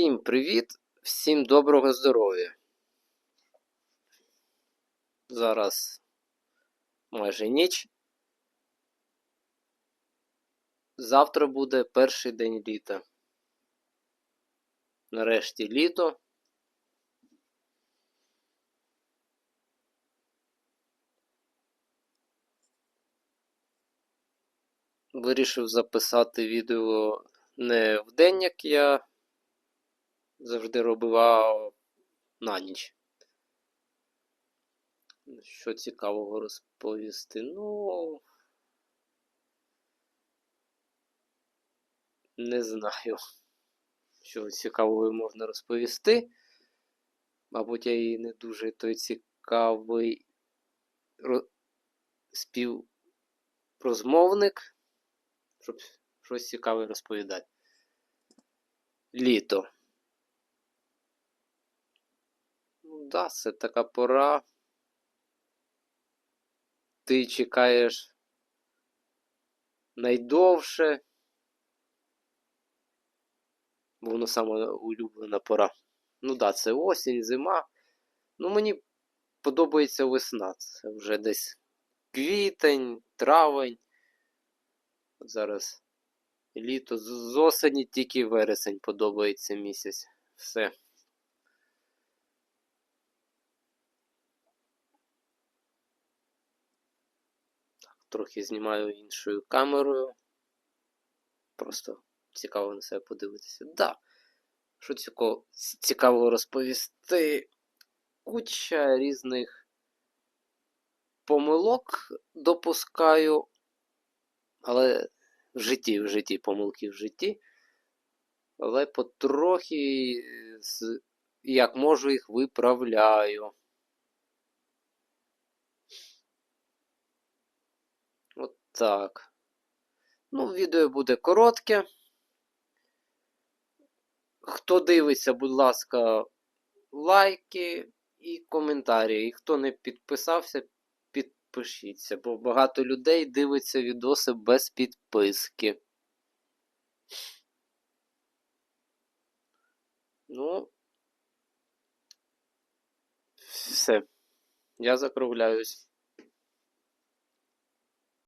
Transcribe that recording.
Всім привіт, всім доброго здоров'я. Зараз майже ніч. Завтра буде перший день літа. Нарешті літо. Вирішив записати відео не в день, як я завжди робив, а на ніч. Що цікавого розповісти? Ну. Не знаю, що цікавого можна розповісти. Мабуть, я і не дуже той цікавий співрозмовник, щоб щось цікаве розповідати. Літо. Ну да, це така пора. Ти чекаєш найдовше. Бо воно саме улюблена пора. Ну да, це осінь, зима. Ну, мені подобається весна. Це вже десь квітень, травень. Зараз літо. З осені тільки вересень подобається місяць. Все. Трохи знімаю іншою камерою. Просто цікаво на себе подивитися. Да. Що цікаво, розповісти? Куча різних помилок допускаю, але в житті, в житті, помилки в житті. Але потрохи, як можу, їх виправляю. От так. Ну, відео буде коротке. Хто дивиться, будь ласка, лайки і коментарі. І хто не підписався, підпишіться, бо багато людей дивиться відоси без підписки. Ну, все. Я закругляюсь.